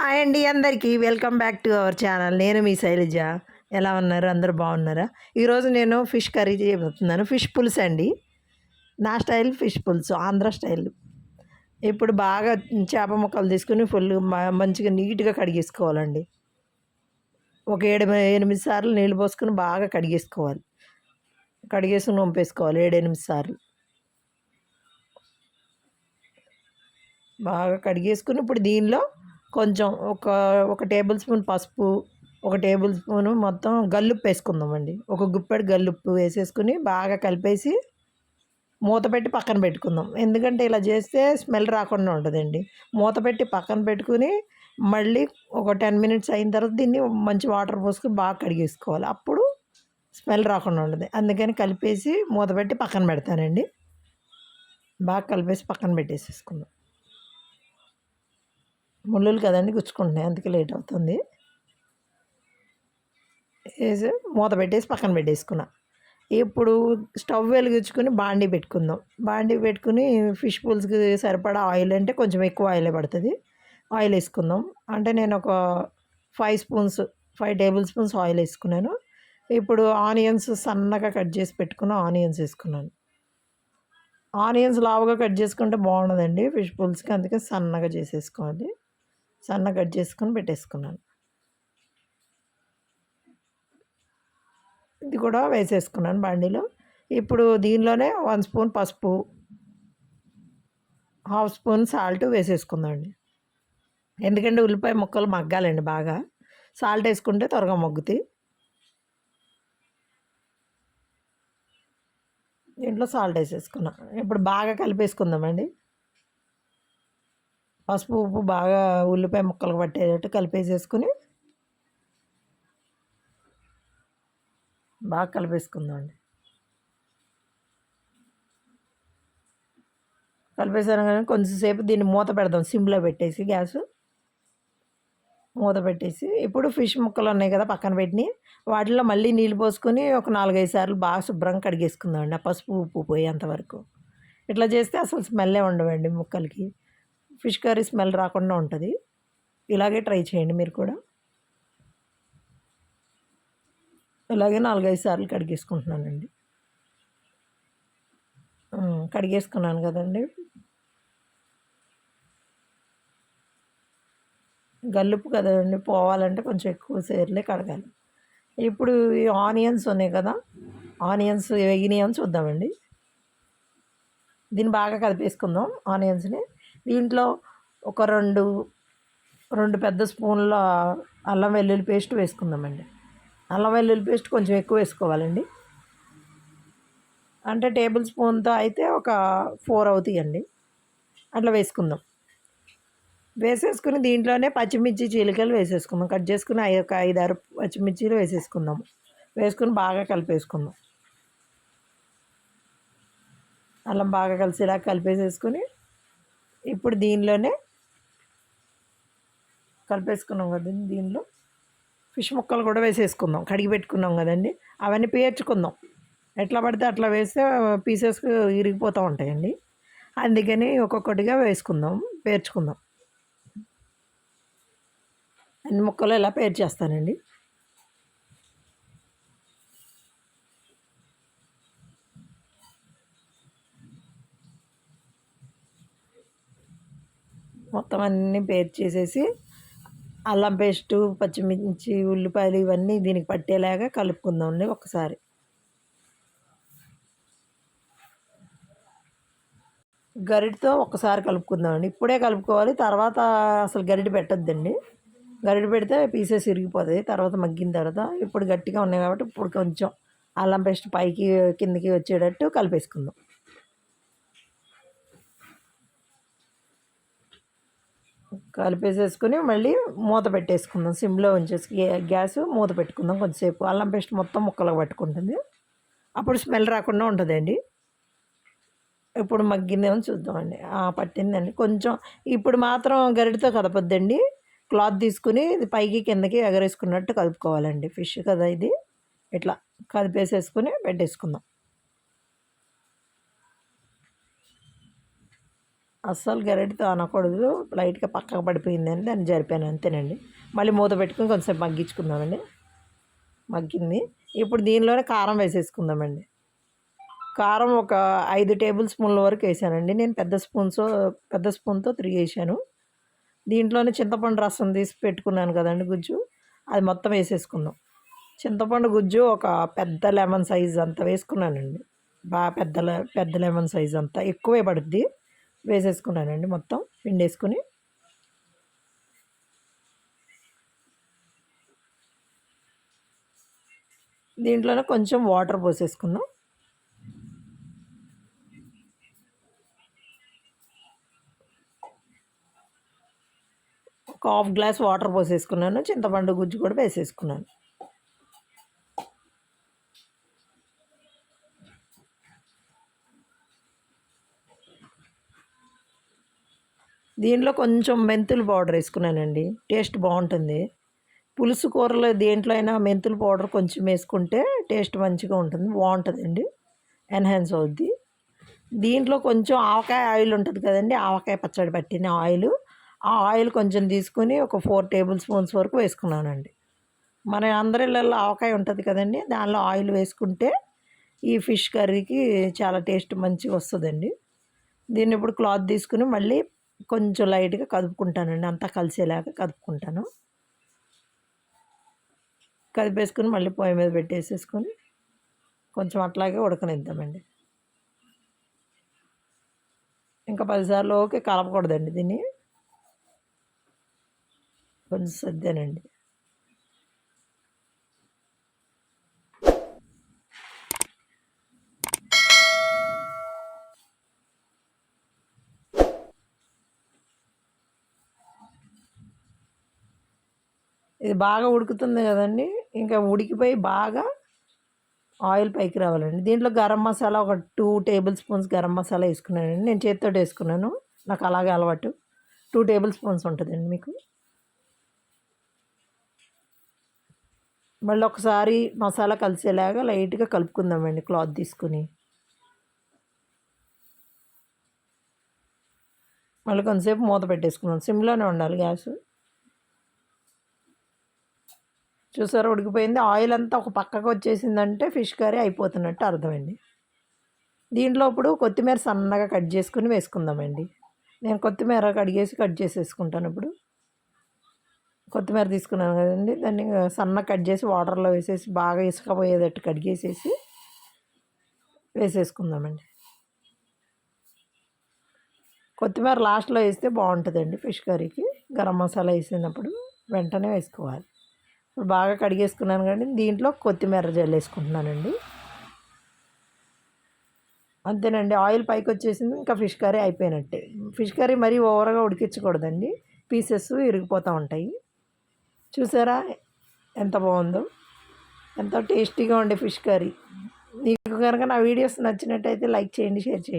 Hi అండి అందరికీ. Welcome back to our channel నేను మీ శైలజ. ఎలా ఉన్నారు? అందరూ బాగున్నారా? ఈరోజు నేను ఫిష్ కర్రీ చేయబోతున్నాను ఫిష్ పులుసు అండి. నా స్టైల్ ఫిష్ పులుసు ఆంధ్ర స్టైల్. ఇప్పుడు బాగా చేప ముక్కలు తీసుకుని ఫుల్ మంచిగా నీట్గా కడిగేసుకోవాలండి. ఒక ఏడు ఎనిమిది సార్లు నీళ్ళు పోసుకుని బాగా కడిగేసుకోవాలి. కడిగేసుకుని వంపేసుకోవాలి ఏడు ఎనిమిది సార్లు. బాగా కడిగేసుకుని ఇప్పుడు దీనిలో కొంచెం ఒక ఒక టేబుల్ స్పూన్ పసుపు ఒక టేబుల్ స్పూన్ మొత్తం గల్లుప్పు వేసుకుందామండి. ఒక గుప్పెడు గల్లుప్పు వేసేసుకుని బాగా కలిపేసి మూత పెట్టి పక్కన పెట్టుకుందాం. ఎందుకంటే ఇలా చేస్తే స్మెల్ రాకుండా ఉంటుందండి. మూత పెట్టి పక్కన పెట్టుకుని మళ్ళీ ఒక టెన్ మినిట్స్ అయిన తర్వాత దీన్ని మంచి వాటర్ పోసుకుని బాగా కడిగేసుకోవాలి. అప్పుడు స్మెల్ రాకుండా ఉంటుంది. అందుకని కలిపేసి మూత పెట్టి పక్కన పెడతానండి. బాగా కలిపేసి పక్కన పెట్టేసేసుకుందాం. ముళ్ళులు కదండి గుచ్చుకుంటున్నాయి అందుకే లేట్ అవుతుంది. వేసి మూత పెట్టేసి పక్కన పెట్టేసుకున్నా. ఇప్పుడు స్టవ్ వెలిగించుకుని బాండీ పెట్టుకుందాం. బాండీ పెట్టుకుని ఫిష్ పుల్స్కి సరిపడా ఆయిల్ అంటే కొంచెం ఎక్కువ ఆయిలే పడుతుంది. ఆయిల్ వేసుకుందాం. అంటే నేను ఒక five spoons five tablespoons oil వేసుకున్నాను. ఇప్పుడు ఆనియన్స్ సన్నగా కట్ చేసి పెట్టుకున్న ఆనియన్స్ వేసుకున్నాను. ఆనియన్స్ లావుగా కట్ చేసుకుంటే బాగుండదండి ఫిష్ పుల్స్కి అందుకే సన్నగా చేసేసుకోవాలి. సన్న కట్ చేసుకొని పెట్టేసుకున్నాను. ఇది కూడా వేసేసుకున్నాను బండిలో. ఇప్పుడు దీనిలోనే వన్ స్పూన్ పసుపు హాఫ్ స్పూన్ సాల్ట్ వేసేసుకుందామండి ఎందుకంటే ఉల్లిపాయ ముక్కలు మగ్గాలండి బాగా. సాల్ట్ వేసుకుంటే త్వరగా మగ్గుతాయి. దీంట్లో సాల్ట్ వేసేసుకున్నాం. ఇప్పుడు బాగా కలిపేసుకుందామండి. పసుపు ఉప్పు బాగా ఉల్లిపాయ ముక్కలు పట్టేటట్టు కలిపేసేసుకుని బాగా కలిపేసుకుందామండి. కలిపేసాను కానీ కొంచెంసేపు దీన్ని మూత పెడదాం. సిమ్లో పెట్టేసి గ్యాస్ మూత పెట్టేసి ఇప్పుడు ఫిష్ ముక్కలు ఉన్నాయి కదా పక్కన పెట్టి వాటిలో మళ్ళీ నీళ్ళు పోసుకొని ఒక నాలుగైదు సార్లు బాగా శుభ్రంగా కడిగేసుకుందామండి ఆ పసుపు ఉప్పు పోయేంతవరకు ఇట్లా చేస్తే అసలు స్మెల్లే ఉండవండి ముక్కలకి. ఫిష్ కర్రీ స్మెల్ రాకుండా ఉంటుంది. ఇలాగే ట్రై చేయండి మీరు కూడా. ఇలాగే నాలుగైదు సార్లు కడిగేసుకుంటున్నానండి. కడిగేసుకున్నాను కదండి. గల్లుపు కదండి పోవాలంటే కొంచెం ఎక్కువ సేర్లే కడగాలి. ఇప్పుడు ఈ ఆనియన్స్ ఉన్నాయి కదా ఆనియన్స్ వేగినాయని చూద్దామండి. దీన్ని బాగా కలిపేసుకుందాం ఆనియన్స్ని. దీంట్లో ఒక రెండు రెండు పెద్ద స్పూన్ల అల్లం వెల్లుల్లి పేస్ట్ వేసుకుందామండి. అల్లం వెల్లుల్లి పేస్ట్ కొంచెం ఎక్కువ వేసుకోవాలండి. అంటే టేబుల్ స్పూన్తో అయితే ఒక ఫోర్ అవుతాయండి. అట్లా వేసుకుందాం. వేసేసుకుని దీంట్లోనే పచ్చిమిర్చి చీలికలు వేసేసుకుందాం. కట్ చేసుకుని ఒక ఐదారు పచ్చిమిర్చీలు వేసేసుకుందాం. వేసుకుని బాగా కలిపేసుకుందాం. అల్లం బాగా కలిసేలా కలిపేసేసుకుని ఇప్పుడు దీనిలోనే కలిపేసుకున్నాం కదండి దీనిలో. ఫిష్ ముక్కలు కూడా వేసేసుకుందాం. కడిగి పెట్టుకున్నాం కదండి. అవన్నీ పేర్చుకుందాం. ఎట్లా పడితే అట్లా వేస్తే పీసెస్ ఇరిగిపోతూ ఉంటాయండి. అందుకని ఒక్కొక్కటిగా వేసుకుందాం పేర్చుకుందాం. అన్ని ముక్కలు ఇలా పేర్చేస్తానండి? మొత్తం అన్నీ పేరు చేసేసి అల్లం పేస్టు పచ్చిమిర్చి ఉల్లిపాయలు ఇవన్నీ దీనికి పట్టేలాగా కలుపుకుందామండి ఒకసారి. గరిటితో ఒకసారి కలుపుకుందామండి ఇప్పుడే కలుపుకోవాలి తర్వాత అసలు గరిటి పెట్టద్దండి. గరిటి పెడితే పీసెస్ ఇరిగిపోతాయి తర్వాత మగ్గిన తర్వాత ఇప్పుడు గట్టిగా ఉన్నాయి కాబట్టి ఇప్పుడు కొంచెం అల్లం పేస్ట్ పైకి కిందకి వచ్చేటట్టు కలిపేసుకుందాం. కలిపేసేసుకుని మళ్ళీ మూత పెట్టేసుకుందాం. సిమ్లో ఉంచేసి గ్యాస్ మూత పెట్టుకుందాం కొంచెంసేపు అల్లం పేస్ట్ మొత్తం ముక్కలకు పట్టుకుంటుంది. అప్పుడు స్మెల్ రాకుండా ఉంటుందండి. ఇప్పుడు మగ్గిందేమో చూద్దామండి. పట్టిందండి. కొంచెం ఇప్పుడు మాత్రం గరిటితో కదపొద్దండి. క్లాత్ తీసుకుని పైకి కిందకి ఎగరేసుకున్నట్టు కలుపుకోవాలండి ఫిష్ కదా ఇది. ఇట్లా కదిపేసేసుకుని పెట్టేసుకుందాం. అస్సలు గరిటతో అనకూడదు. లైట్గా పక్కకు పడిపోయిందని దాన్ని జరిపాను అంతేనండి. మళ్ళీ మూత పెట్టుకుని కొంచెంసేపు మగ్గించుకుందామండి. మగ్గింది. ఇప్పుడు దీనిలోనే కారం వేసేసుకుందామండి. కారం ఒక ఐదు టేబుల్ స్పూన్ల వరకు వేసానండి. నేను పెద్ద స్పూన్స్ పెద్ద స్పూన్తో త్రీ వేసాను. దీంట్లోనే చింతపండు రసం తీసి పెట్టుకున్నాను కదండి గుజ్జు. అది మొత్తం వేసేసుకుందాం. చింతపండు గుజ్జు ఒక పెద్ద లెమన్ సైజ్ అంత వేసుకున్నానండి. బాగా పెద్ద పెద్ద లెమన్ సైజ్ అంతా. ఎక్కువే పడుద్ది. వేసేసుకున్నానండి మొత్తం పిండేసుకుని. దీంట్లోనే కొంచెం వాటర్ పోసేసుకుందాం. ఒక హాఫ్ గ్లాస్ వాటర్ పోసేసుకున్నాను చింతపండు గుజ్జు కూడా వేసేసుకున్నాను. దీంట్లో కొంచెం మెంతులు పౌడర్ వేసుకున్నానండి. టేస్ట్ బాగుంటుంది. పులుసు కూరలో దేంట్లో అయినా మెంతులు పౌడర్ కొంచెం వేసుకుంటే టేస్ట్ మంచిగా ఉంటుంది బాగుంటుందండి. ఎన్హాన్స్ అవుద్ది. దీంట్లో కొంచెం ఆవకాయ ఆయిల్ ఉంటుంది కదండి ఆవకాయ పచ్చడి పట్టిన ఆయిల్. ఆ ఆయిల్ కొంచెం తీసుకుని ఒక ఫోర్ టేబుల్ స్పూన్స్ వరకు వేసుకున్నానండి. మన అందరి ఇళ్ళల్లో ఆవకాయ ఉంటుంది కదండి దానిలో ఆయిల్ వేసుకుంటే ఈ ఫిష్ కర్రీకి చాలా టేస్ట్ మంచిగా వస్తుందండి. దీన్ని ఇప్పుడు క్లాత్ తీసుకుని మళ్ళీ కొంచెం లైట్గా కదుపుకుంటానండి. అంతా కలిసేలాగా కదుపుకుంటాను. కదిపేసుకుని మళ్ళీ పొయ్యి మీద పెట్టేసేసుకొని కొంచెం అట్లాగే ఉడకనిద్దామండి. ఇంకా పదిసార్లు ఓకే కలపకూడదండి దీన్ని. కొంచెం సర్దేనండి. ఇది బాగా ఉడుకుతుంది కదండి. ఇంకా ఉడికిపోయి బాగా ఆయిల్ పైకి రావాలండి. దీంట్లో గరం మసాలా ఒక two tablespoons garam masala వేసుకున్నానండి. నేను చేతితో వేసుకున్నాను. నాకు అలాగే అలవాటు. టూ టేబుల్ స్పూన్స్ ఉంటుందండి మీకు. మళ్ళీ ఒకసారి మసాలా కలిసేలాగా లైట్గా కలుపుకుందామండి క్లాత్ తీసుకుని. మళ్ళీ కొంతసేపు మూత పెట్టేసుకున్నాం సిమ్లోనే ఉండాలి గ్యాస్. చూసారా ఉడికిపోయింది. ఆయిల్ అంతా ఒక పక్కకు వచ్చేసిందంటే ఫిష్ కర్రీ అయిపోతున్నట్టు అర్థమండి దీంట్లో ఇప్పుడు కొత్తిమీర సన్నగా కట్ చేసుకుని వేసుకుందామండి. నేను కొత్తిమీర కడిగేసి కట్ చేసేసుకుంటాను ఇప్పుడు. కొత్తిమీర తీసుకున్నాను కదండి. దాన్ని సన్న కట్ చేసి వాటర్లో వేసేసి బాగా ఇసుకపోయేటట్టు కడిగేసేసి వేసేసుకుందామండి. కొత్తిమీర లాస్ట్లో వేస్తే బాగుంటుందండి ఫిష్ కర్రీకి. గరం మసాలా వేసినప్పుడు వెంటనే వేసుకోవాలి. ఇప్పుడు బాగా కడిగేసుకున్నాను కానీ దీంట్లో కొత్తిమీర జల్లేసుకుంటున్నానండి అంతేనండి ఆయిల్ పైకి వచ్చేసింది ఇంకా ఫిష్ కర్రీ అయిపోయినట్టే. ఫిష్ కర్రీ మరీ ఓవర్గా ఉడికించకూడదండి పీసెస్ ఇరిగిపోతూ ఉంటాయి. చూసారా ఎంత బాగుందో ఎంతో టేస్టీగా ఉండే ఫిష్ కర్రీ. మీకు కనుక నా వీడియోస్ నచ్చినట్టయితే లైక్ చేయండి షేర్ చేయండి.